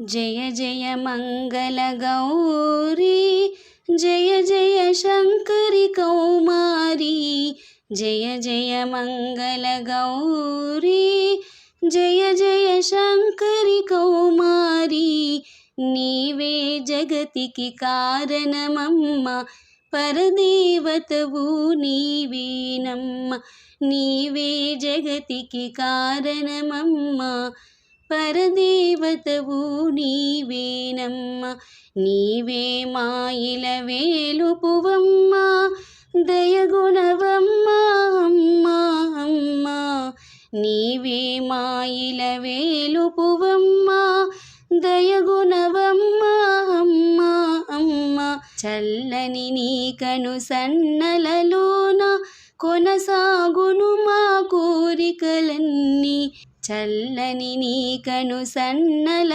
జయ జయ మంగళ గౌరీ జయ జయ శంకరి కౌమారి జయ జయ మంగళ గౌరీ జయ జయ శంకరి కౌమారి. నీవే జగతికి కారణమమ్మ పరదేవతవు నీవేనమ్మ. నీవే జగతికి కారణమమ్మ పరదేవతవు నీవేనమ్మ నీవే మాయిల వేలుపువమ్మ దయగుణవమ్మ అమ్మ అమ్మ నీవే మాయిల వేలుపువమ్మ దయగుణవమ్మ అమ్మ అమ్మ. చల్లని నీ కను సన్నలలోన కొనసాగును మా చల్లని నీ కను సన్నల